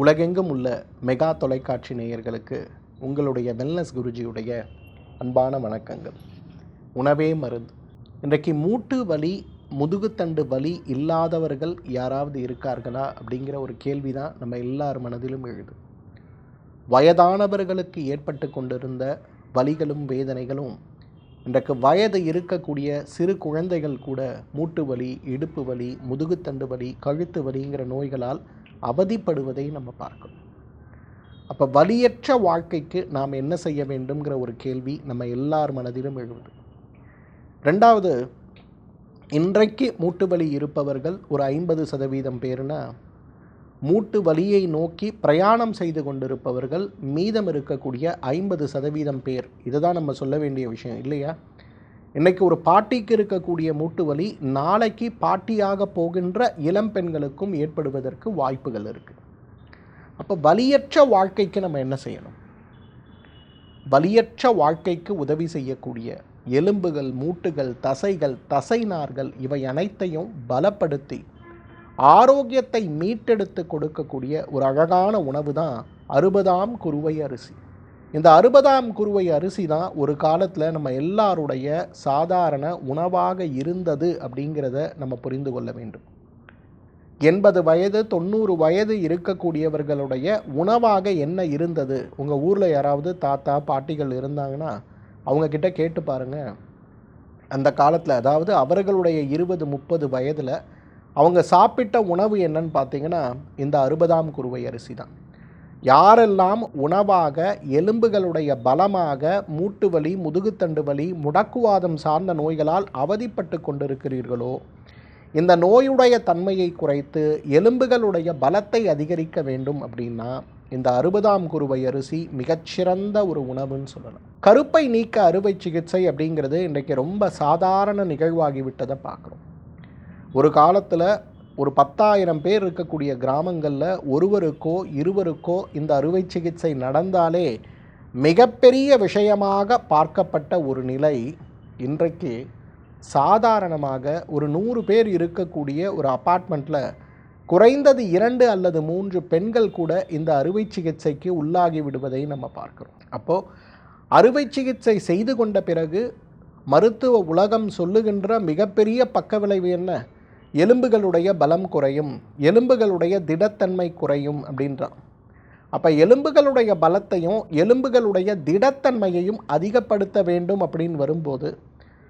உலகெங்கும் உள்ள மெகா தொலைக்காட்சி நேயர்களுக்கு உங்களுடைய வெல்னஸ் குருஜியுடைய அன்பான வணக்கங்கள். உணவே மருந்து. இன்றைக்கு மூட்டு வலி முதுகுத்தண்டு வலி இல்லாதவர்கள் யாராவது இருக்கார்களா அப்படிங்கிற ஒரு கேள்வி தான் நம்ம எல்லார் மனதிலும் எழுது. வயதானவர்களுக்கு ஏற்பட்டு கொண்டிருந்த வலிகளும் வேதனைகளும் இன்றைக்கு வயது இருக்கக்கூடிய சிறு குழந்தைகள் கூட மூட்டு வலி இடுப்பு வலி முதுகுத்தண்டு வலி கழுத்து வலிங்கிற நோய்களால் அவதிப்படுவதை நம்ம பார்க்கணும். அப்போ வலியற்ற வாழ்க்கைக்கு நாம் என்ன செய்ய வேண்டும்ங்கிற ஒரு கேள்வி நம்ம எல்லார் மனதிலும் எழுவது. ரெண்டாவது இன்றைக்கு மூட்டு வலி இருப்பவர்கள் ஒரு ஐம்பது சதவீதம் பேர்னா மூட்டு வலியை நோக்கி பிரயாணம் செய்து கொண்டிருப்பவர்கள் மீதம் இருக்கக்கூடிய ஐம்பது சதவீதம் பேர். இதுதான் நம்ம சொல்ல வேண்டிய விஷயம் இல்லையா? இன்றைக்கி ஒரு பாட்டிக்கு இருக்கக்கூடிய மூட்டு வலி நாளைக்கு பாட்டியாக போகின்ற இளம் பெண்களுக்கும் ஏற்படுவதற்கு வாய்ப்புகள் இருக்குது அப்போ வலியற்ற வாழ்க்கைக்கு நம்ம என்ன செய்யணும்? வலியற்ற வாழ்க்கைக்கு உதவி செய்யக்கூடிய எலும்புகள் மூட்டுகள் தசைகள் தசைநார்கள் இவை அனைத்தையும் பலப்படுத்தி ஆரோக்கியத்தை மீட்டெடுத்து கொடுக்கக்கூடிய ஒரு அழகான உணவு தான் அறுபதாம் குருவை அரிசி. இந்த அறுபதாம் குருவை அரிசி தான் ஒரு காலத்தில் நம்ம எல்லாருடைய சாதாரண உணவாக இருந்தது அப்படிங்கிறத நம்ம புரிந்து கொள்ள வேண்டும். எண்பது வயது தொண்ணூறு வயது இருக்கக்கூடியவர்களுடைய உணவாக என்ன இருந்தது? உங்கள் ஊரில் யாராவது தாத்தா பாட்டிகள் இருந்தாங்கன்னா அவங்கக்கிட்ட கேட்டு பாருங்கள் அந்த காலத்தில் அதாவது அவர்களுடைய இருபது முப்பது வயதில் அவங்க சாப்பிட்ட உணவு என்னன்னு பார்த்தீங்கன்னா இந்த அறுபதாம் குருவை அரிசி தான். யாரெல்லாம் உணவாக எலும்புகளுடைய பலமாக மூட்டு வலி முதுகுத்தண்டு வலி முடக்குவாதம் சார்ந்த நோய்களால் அவதிப்பட்டு கொண்டிருக்கிறீர்களோ இந்த நோயுடைய தன்மையை குறைத்து எலும்புகளுடைய பலத்தை அதிகரிக்க வேண்டும் அப்படின்னா இந்த அறுபதாம் குருவை அரிசி மிகச்சிறந்த ஒரு உணவுன்னு சொல்லலாம். கருப்பை நீக்க அறுவை சிகிச்சை அப்படிங்கிறது இன்றைக்கு ரொம்ப சாதாரண நிகழ்வாகிவிட்டதை பார்க்குறோம். ஒரு காலத்தில் ஒரு பத்தாயிரம் பேர் இருக்கக்கூடிய கிராமங்களில் ஒருவருக்கோ இருவருக்கோ இந்த அறுவை சிகிச்சை நடந்தாலே மிகப்பெரிய விஷயமாக பார்க்கப்பட்ட ஒரு நிலை இன்றைக்கு சாதாரணமாக ஒரு நூறு பேர் இருக்கக்கூடிய ஒரு அப்பார்ட்மெண்ட்டில் குறைந்தது இரண்டு அல்லது மூன்று பெண்கள் கூட இந்த அறுவை சிகிச்சைக்கு உள்ளாகி விடுவதை நம்ம பார்க்குறோம். அப்போது அறுவை சிகிச்சை செய்து கொண்ட பிறகு மருத்துவ உலகம் சொல்லுகின்ற மிகப்பெரிய பக்க விளைவு என்ன? எலும்புகளுடைய பலம் குறையும் எலும்புகளுடைய திடத்தன்மை குறையும் அப்படின்றான். அப்போ எலும்புகளுடைய பலத்தையும் எலும்புகளுடைய திடத்தன்மையையும் அதிகப்படுத்த வேண்டும் அப்படின்னு வரும்போது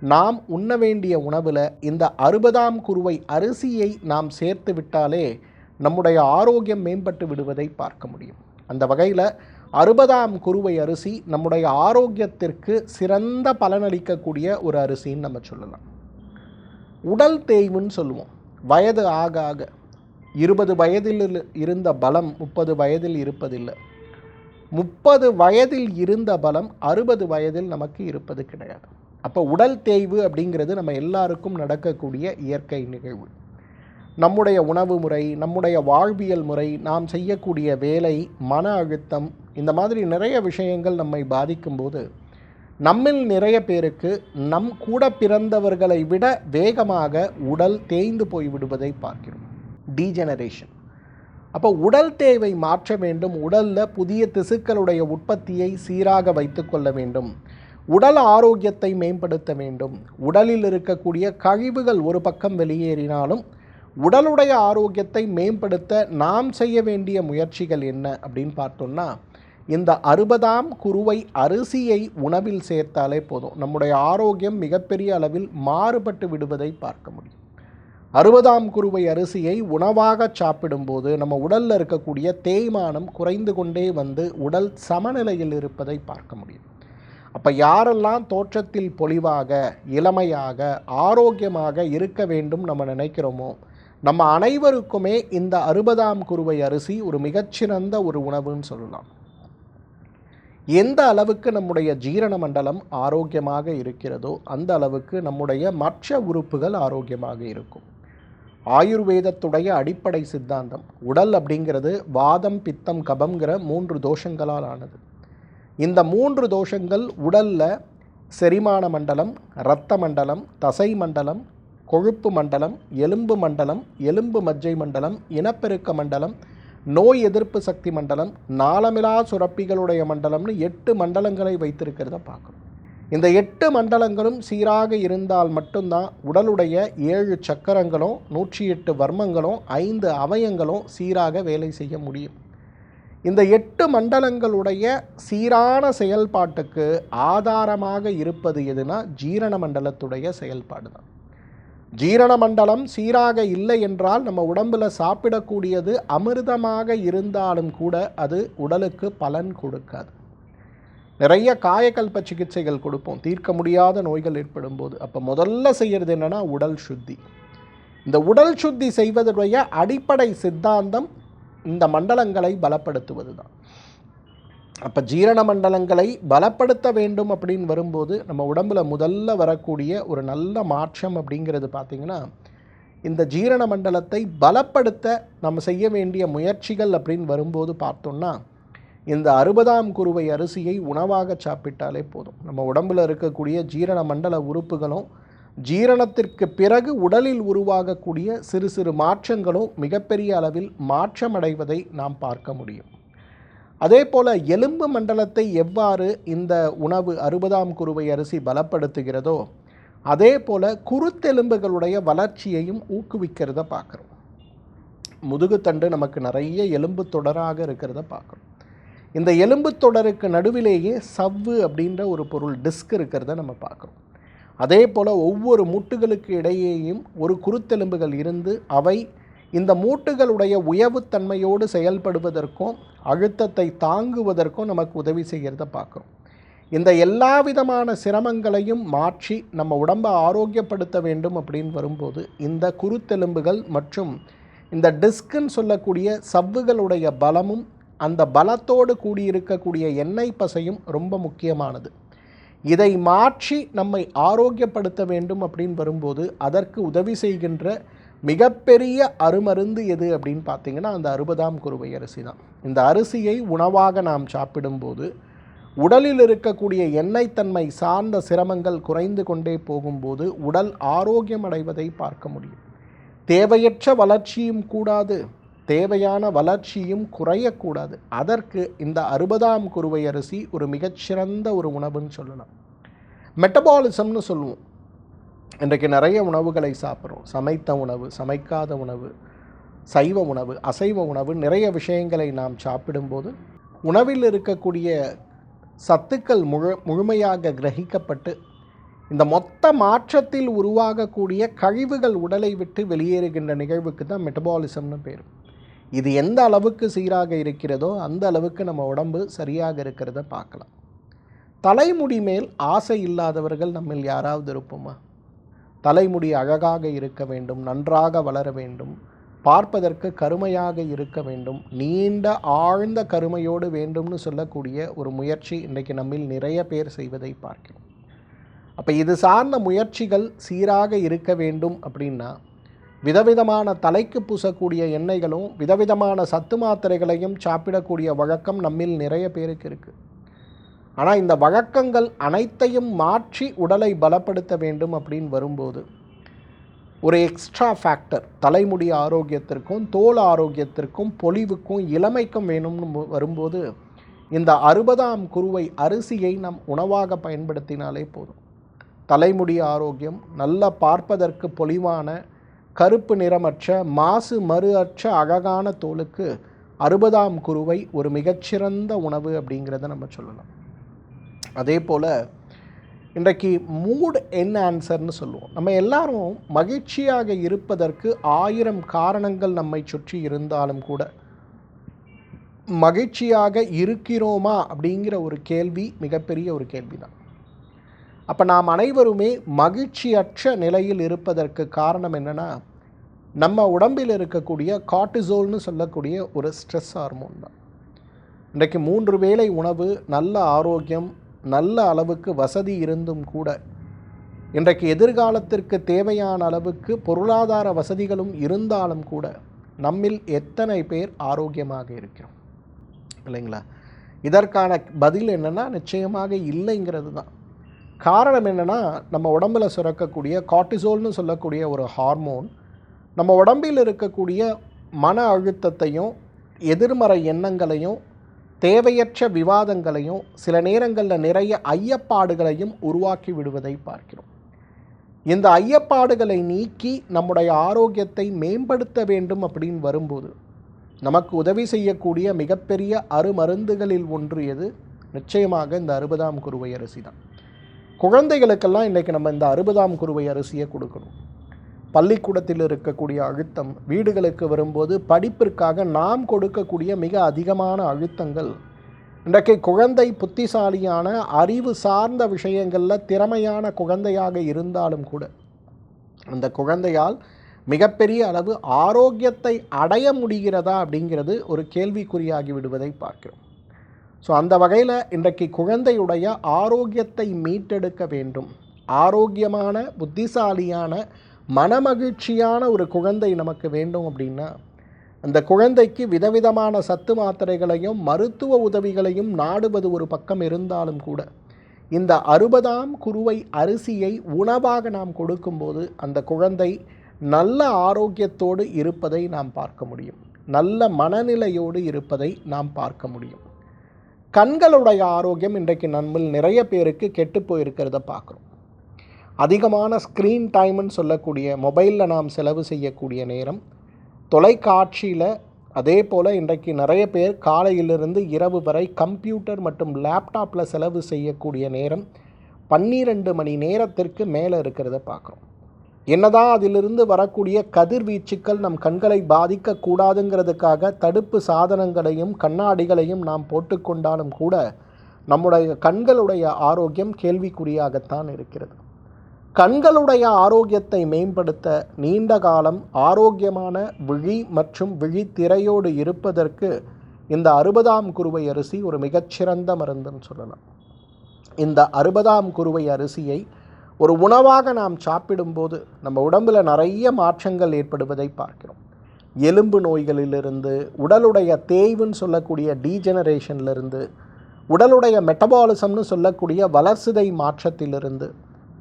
நாம் உண்ண வேண்டிய உணவில் இந்த அறுபதாம் குருவை அரிசியை நாம் சேர்த்து விட்டாலே நம்முடைய ஆரோக்கியம் மேம்பட்டு விடுவதை பார்க்க முடியும். அந்த வகையில் அறுபதாம் குருவை அரிசி நம்முடைய ஆரோக்கியத்திற்கு சிறந்த பலனளிக்கக்கூடிய ஒரு அரிசின்னு நம்ம சொல்லலாம். உடல் தேய்வுன்னு சொல்லுவோம். வயது ஆக ஆக. இருபது வயதில் இருந்த பலம் முப்பது வயதில் இருப்பதில்லை. முப்பது வயதில் இருந்த பலம் அறுபது வயதில் நமக்கு இருப்பது கிடையாது. அப்போ உடல் தேய்வு அப்படிங்கிறது நம்ம எல்லாருக்கும் நடக்கக்கூடிய இயற்கை நிகழ்வு. நம்முடைய உணவு முறை நம்முடைய வாழ்வியல் முறை நாம் செய்யக்கூடிய வேலை மன அழுத்தம் இந்த மாதிரி நிறைய விஷயங்கள் நம்மை பாதிக்கும்போது நம்மில் நிறைய பேருக்கு நம் கூட பிறந்தவர்களை விட வேகமாக உடல் தேய்ந்து போய்விடுவதை பார்க்கிறோம். டீஜெனரேஷன் அப்போ உடல் தேவை மாற்ற வேண்டும். உடலில் புதிய திசுக்களுடைய உற்பத்தியை சீராக வைத்து கொள்ள வேண்டும். உடல் ஆரோக்கியத்தை மேம்படுத்த வேண்டும். உடலில் இருக்கக்கூடிய கழிவுகள் ஒரு பக்கம் வெளியேறினாலும் உடலுடைய ஆரோக்கியத்தை மேம்படுத்த நாம் செய்ய வேண்டிய முயற்சிகள் என்ன அப்படின்னு பார்த்தோம்னா இந்த அறுபதாம் குருவை அரிசியை உணவில் சேர்த்தாலே போதும். நம்முடைய ஆரோக்கியம் மிகப்பெரிய அளவில் மாறுபட்டு விடுவதை பார்க்க முடியும். அறுபதாம் குருவை அரிசியை உணவாக சாப்பிடும்போது நம்ம உடலில் இருக்கக்கூடிய தேய்மானம் குறைந்து கொண்டே வந்து உடல் சமநிலையில் இருப்பதை பார்க்க முடியும். அப்போ யாரெல்லாம் தோற்றத்தில் பொலிவாக இளமையாக ஆரோக்கியமாக இருக்க வேண்டும் நம்ம நினைக்கிறோமோ நம்ம அனைவருக்குமே இந்த அறுபதாம் குருவை அரிசி ஒரு மிகச்சிறந்த ஒரு உணவுன்னு சொல்லலாம். எந்த அளவுக்கு நம்முடைய ஜீரண மண்டலம் ஆரோக்கியமாக இருக்கிறதோ அந்த அளவுக்கு நம்முடைய மற்ற உறுப்புகள் ஆரோக்கியமாக இருக்கும். ஆயுர்வேதத்துடைய அடிப்படை சித்தாந்தம் உடல் அப்படிங்கிறது வாதம் பித்தம் கபம்ங்கிற மூன்று தோஷங்களால் ஆனது. இந்த மூன்று தோஷங்கள் உடலில் செரிமான மண்டலம் இரத்த மண்டலம் தசை மண்டலம் கொழுப்பு மண்டலம் எலும்பு மண்டலம் எலும்பு மஜ்ஜை மண்டலம் இனப்பெருக்க மண்டலம் நோய் எதிர்ப்பு சக்தி மண்டலம் நாளமிலா சுரப்பிகளுடைய மண்டலம்னு எட்டு மண்டலங்களை வைத்திருக்கிறத பார்க்குறோம் இந்த எட்டு மண்டலங்களும் சீராக இருந்தால் மட்டும்தான் உடலுடைய ஏழு சக்கரங்களும் நூற்றி எட்டு வர்மங்களும் ஐந்து அவயங்களும் சீராக வேலை செய்ய முடியும். இந்த எட்டு மண்டலங்களுடைய சீரான செயல்பாட்டுக்கு ஆதாரமாக இருப்பது எதுனா ஜீரண மண்டலத்துடைய செயல்பாடு தான் ஜீரண மண்டலம் சீராக இல்லை என்றால் நம்ம உடம்பில் சாப்பிடக்கூடியது அமிர்தமாக இருந்தாலும் கூட அது உடலுக்கு பலன் கொடுக்காது. நிறைய காயக்கல்ப சிகிச்சைகள் கொடுப்போம். தீர்க்க முடியாத நோய்கள் ஏற்படும் போது அப்போ முதல்ல செய்கிறது என்னென்னா உடல் சுத்தி. இந்த உடல் சுத்தி செய்வதுடைய அடிப்படை சித்தாந்தம் இந்த மண்டலங்களை பலப்படுத்துவது தான் அப்போ ஜீரண மண்டலங்களை பலப்படுத்த வேண்டும் அப்படின்னு வரும்போது நம்ம உடம்பில் முதல்ல வரக்கூடிய ஒரு நல்ல மாற்றம் அப்படிங்கிறது பார்த்திங்கன்னா இந்த ஜீரண மண்டலத்தை பலப்படுத்த நம்ம செய்ய வேண்டிய முயற்சிகள் அப்படின்னு வரும்போது பார்த்தோம்னா இந்த அறுபதாம் குருவை அரிசியை உணவாக சாப்பிட்டாலே போதும். நம்ம உடம்பில் இருக்கக்கூடிய ஜீரண மண்டல உறுப்புகளும் ஜீரணத்திற்கு பிறகு உடலில் உருவாகக்கூடிய சிறு சிறு மாற்றங்களும் மிகப்பெரிய அளவில் மாற்றமடைவதை நாம் பார்க்க முடியும். அதே போல் எலும்பு மண்டலத்தை எவ்வாறு இந்த உணவு அறுபதாம் குருவை அரிசி பலப்படுத்துகிறதோ அதே போல் குருத்தெலும்புகளுடைய வளர்ச்சியையும் ஊக்குவிக்கிறத பார்க்குறோம். முதுகுத்தண்டு நமக்கு நிறைய எலும்பு தொடராக இருக்கிறத பார்க்குறோம். இந்த எலும்பு தொடருக்கு நடுவிலேயே சவ்வு அப்படின்ற ஒரு பொருள் டிஸ்க் இருக்கிறத நம்ம பார்க்குறோம். அதே போல் ஒவ்வொரு முட்டுகளுக்கு இடையேயும் ஒரு குருத்தெலும்புகள் இருந்து அவை இந்த மூட்டுகளுடைய உயவுத்தன்மையோடு செயல்படுவதற்கும் அழுத்தத்தை தாங்குவதற்கும் நமக்கு உதவி செய்கிறத பார்க்குறோம். இந்த எல்லா விதமான சிரமங்களையும் மாற்றி நம்ம உடம்பை ஆரோக்கியப்படுத்த வேண்டும் அப்படின்னு வரும்போது இந்த குருத்தெலும்புகள் மற்றும் இந்த டிஸ்க்குன்னு சொல்லக்கூடிய சவ்வுகளுடைய பலமும் அந்த பலத்தோடு கூடியிருக்கக்கூடிய எண்ணெய் பசையும் ரொம்ப முக்கியமானது. இதை மாற்றி நம்மை ஆரோக்கியப்படுத்த வேண்டும் அப்படின்னு வரும்போது அதற்கு உதவி செய்கின்ற மிகப்பெரிய அருமருந்து எது அப்படின்னு பார்த்தீங்கன்னா அந்த அறுபதாம் குருவை அரிசி தான். இந்த அரிசியை உணவாக நாம் சாப்பிடும்போது உடலில் இருக்கக்கூடிய எண்ணெய் தன்மை சார்ந்த சிரமங்கள் குறைந்து கொண்டே போகும்போது உடல் ஆரோக்கியம் அடைவதை பார்க்க முடியும். தேவையற்ற வளர்ச்சியும் கூடாது. தேவையான வளர்ச்சியும் குறையக்கூடாது. அதற்கு இந்த அறுபதாம் குருவை அரிசி ஒரு மிகச்சிறந்த ஒரு உணவுன்னு சொல்லலாம். மெட்டபாலிசம்னு சொல்லுவோம். இன்றைக்கு நிறைய உணவுகளை சாப்பிட்றோம். சமைத்த உணவு சமைக்காத உணவு சைவ உணவு அசைவ உணவு நிறைய விஷயங்களை நாம் சாப்பிடும்போது உணவில் இருக்கக்கூடிய சத்துக்கள் முழு முழுமையாக கிரகிக்கப்பட்டு இந்த மொத்த மாற்றத்தில் உருவாகக்கூடிய கழிவுகள் உடலை விட்டு வெளியேறுகின்ற நிகழ்வுக்கு தான் மெட்டபாலிசம்னு பேர். இது எந்த அளவுக்கு சீராக இருக்கிறதோ அந்த அளவுக்கு நம்ம உடம்பு சரியாக இருக்கிறத பார்க்கலாம். தலைமுடி மேல் ஆசை இல்லாதவர்கள் நம்மில் யாராவது இருப்போமா? தலைமுடி அழகாக இருக்க வேண்டும் நன்றாக வளர வேண்டும் பார்ப்பதற்கு கருமையாக இருக்க வேண்டும் நீண்ட ஆழ்ந்த கருமையோடு வேண்டும்னு சொல்லக்கூடிய ஒரு முயற்சி இன்றைக்கு நம்மில் நிறைய பேர் செய்வதை பார்க்கிறோம். அப்போ இது சார்ந்த முயற்சிகள் சீராக இருக்க வேண்டும் அப்படின்னா விதவிதமான தலைக்கு பூசக்கூடிய எண்ணெய்களும் விதவிதமான சத்து மாத்திரைகளையும் சாப்பிடக்கூடிய வழக்கம் நம்மில் நிறைய பேருக்கு இருக்குது ஆனால் இந்த வழக்கங்கள் அனைத்தையும் மாற்றி உடலை பலப்படுத்த வேண்டும் அப்படின்னு வரும்போது ஒரு எக்ஸ்ட்ரா ஃபேக்டர் தலைமுடி ஆரோக்கியத்திற்கும் தோல் ஆரோக்கியத்திற்கும் பொலிவுக்கும் இளமைக்கும் வேணும்னு வரும்போது இந்த அறுபதாம் குருவை அரிசியை நம் உணவாக பயன்படுத்தினாலே போதும். தலைமுடி ஆரோக்கியம் நல்ல பார்ப்பதற்கு பொலிவான கருப்பு நிறமற்ற மாசு மறு அற்ற அழகான தோலுக்கு அறுபதாம் குருவை ஒரு மிகச்சிறந்த உணவு அப்படிங்கிறத நம்ம சொல்லலாம். அதே போல் இன்றைக்கு மூட் என் ஆன்சர்னு சொல்லுவோம். நம்ம எல்லாரும் மகிழ்ச்சியாக இருப்பதற்கு ஆயிரம் காரணங்கள் நம்மை சுற்றி இருந்தாலும் கூட மகிழ்ச்சியாக இருக்கிறோமா அப்படிங்கிற ஒரு கேள்வி மிகப்பெரிய ஒரு கேள்வி தான் அப்போ நாம் அனைவருமே மகிழ்ச்சியற்ற நிலையில் இருப்பதற்கு காரணம் என்னென்னா நம்ம உடம்பில் இருக்கக்கூடிய கார்டிசோல்னு சொல்லக்கூடிய ஒரு ஸ்ட்ரெஸ் ஹார்மோன் தான். இன்றைக்கு மூன்று வேளை உணவு நல்ல ஆரோக்கியம் நல்ல அளவுக்கு வசதி இருந்தும் கூட இன்றைக்கு எதிர்காலத்திற்கு தேவையான அளவுக்கு பொருளாதார வசதிகளும் இருந்தாலும் கூட நம்மில் எத்தனை பேர் ஆரோக்கியமாக இருக்கிறோம்? இல்லைங்களா? இதற்கான பதில் என்னென்னா நிச்சயமாக இல்லைங்கிறது தான். காரணம் என்னென்னா நம்ம உடம்பில் சுரக்கக்கூடிய கார்டிசோல்னு சொல்லக்கூடிய ஒரு ஹார்மோன் நம்ம உடம்பில் இருக்கக்கூடிய மன அழுத்தத்தையும் எதிர்மறை எண்ணங்களையும் தேவையற்ற விவாதங்களையும் சில நேரங்களில் நிறைய ஐயப்பாடுகளையும் உருவாக்கி விடுவதை பார்க்கிறோம். இந்த ஐயப்பாடுகளை நீக்கி நம்முடைய ஆரோக்கியத்தை மேம்படுத்த வேண்டும் அப்படின்னு வரும்போது நமக்கு உதவி செய்யக்கூடிய மிகப்பெரிய அருமருந்துகளில் ஒன்று எது? நிச்சயமாக இந்த அறுபதாம் குருவை அரிசி தான். குழந்தைகளுக்கெல்லாம் இன்றைக்கி நம்ம இந்த அறுபதாம் குருவை அரிசியை கொடுக்கணும். பள்ளிக்கூடத்தில் இருக்கக்கூடிய அழுத்தம் வீடுகளுக்கு வரும்போது படிப்பிற்காக நாம் கொடுக்கக்கூடிய மிக அதிகமான அழுத்தங்கள். இன்றைக்கு குழந்தை புத்திசாலியான அறிவு சார்ந்த விஷயங்களில் திறமையான குழந்தையாக இருந்தாலும் கூட அந்த குழந்தையால் மிகப்பெரிய அளவு ஆரோக்கியத்தை அடைய முடிகிறதா அப்படிங்கிறது ஒரு கேள்விக்குறியாகி விடுவதை பார்க்கிறோம். ஸோ அந்த வகையில் இன்றைக்கு குழந்தையுடைய ஆரோக்கியத்தை மீட்டெடுக்க வேண்டும். ஆரோக்கியமான புத்திசாலியான மனமகிழ்ச்சியான ஒரு குழந்தை நமக்கு வேண்டும் அப்படின்னா அந்த குழந்தைக்கு விதவிதமான சத்து மாத்திரைகளையும் மருத்துவ உதவிகளையும் நாடுவது ஒரு பக்கம் இருந்தாலும் கூட இந்த அறுபதாம் குருவை அரிசியை உணவாக நாம் கொடுக்கும்போது அந்த குழந்தை நல்ல ஆரோக்கியத்தோடு இருப்பதை நாம் பார்க்க முடியும். நல்ல மனநிலையோடு இருப்பதை நாம் பார்க்க முடியும். கண்களுடைய ஆரோக்கியம் இன்றைக்கு நம்மில் நிறைய பேருக்கு கெட்டு போயிருக்கிறத பார்க்குறோம். அதிகமான ஸ்க்ரீன் டைம்னு சொல்லக்கூடிய மொபைலில் நாம் செலவு செய்யக்கூடிய நேரம் தொலைக்காட்சியில் அதே போல் இன்றைக்கு நிறைய பேர் காலையிலிருந்து இரவு வரை கம்ப்யூட்டர் மற்றும் லேப்டாப்பில் செலவு செய்யக்கூடிய நேரம் பன்னிரெண்டு மணி நேரத்திற்கு மேலே இருக்கிறத பார்க்குறோம். என்னதான் அதிலிருந்து வரக்கூடிய கதிர்வீச்சுக்கள் நம் கண்களை பாதிக்கக்கூடாதுங்கிறதுக்காக தடுப்பு சாதனங்களையும் கண்ணாடிகளையும் நாம் போட்டுக்கொண்டாலும் கூட நம்முடைய கண்களுடைய ஆரோக்கியம் கேள்விக்குறியாகத்தான் இருக்கிறது. கண்களுடைய ஆரோக்கியத்தை மேம்படுத்த நீண்ட காலம் ஆரோக்கியமான விழி மற்றும் விழித்திரையோடு இருப்பதற்கு இந்த அறுபதாம் குருவை அரிசி ஒரு மிகச்சிறந்த மருந்துன்னு சொல்லலாம். இந்த அறுபதாம் குருவை அரிசியை ஒரு உணவாக நாம் சாப்பிடும்போது நம்ம உடம்பில் நிறைய மாற்றங்கள் ஏற்படுவதை பார்க்கிறோம். எலும்பு நோய்களிலிருந்து உடலுடைய தேய்வுன்னு சொல்லக்கூடிய டீஜெனரேஷன்லேருந்து உடலுடைய மெட்டபாலிசம்னு சொல்லக்கூடிய வளர்சிதை மாற்றத்திலிருந்து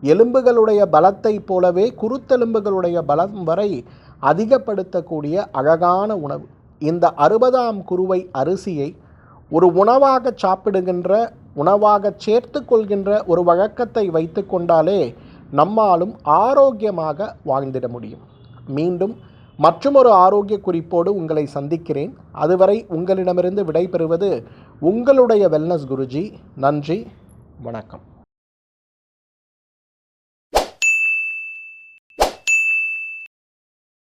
எலும்புகளுடைய பலத்தை போலவே குருத்தெலும்புகளுடைய பலம் வரை அதிகப்படுத்தக்கூடிய அழகான உணவு. இந்த அறுபதாம் குருவை அரிசியை ஒரு உணவாக சாப்பிடுகின்ற உணவாக சேர்த்து கொள்கின்ற ஒரு வழக்கத்தை வைத்து கொண்டாலே நம்மாலும் ஆரோக்கியமாக வாழ்ந்திட முடியும். மீண்டும் மற்றொரு ஆரோக்கிய குறிப்போடு உங்களை சந்திக்கிறேன். அதுவரை உங்களிடமிருந்து விடைபெறுவது உங்களுடைய வெல்னஸ் குருஜி. நன்றி வணக்கம்.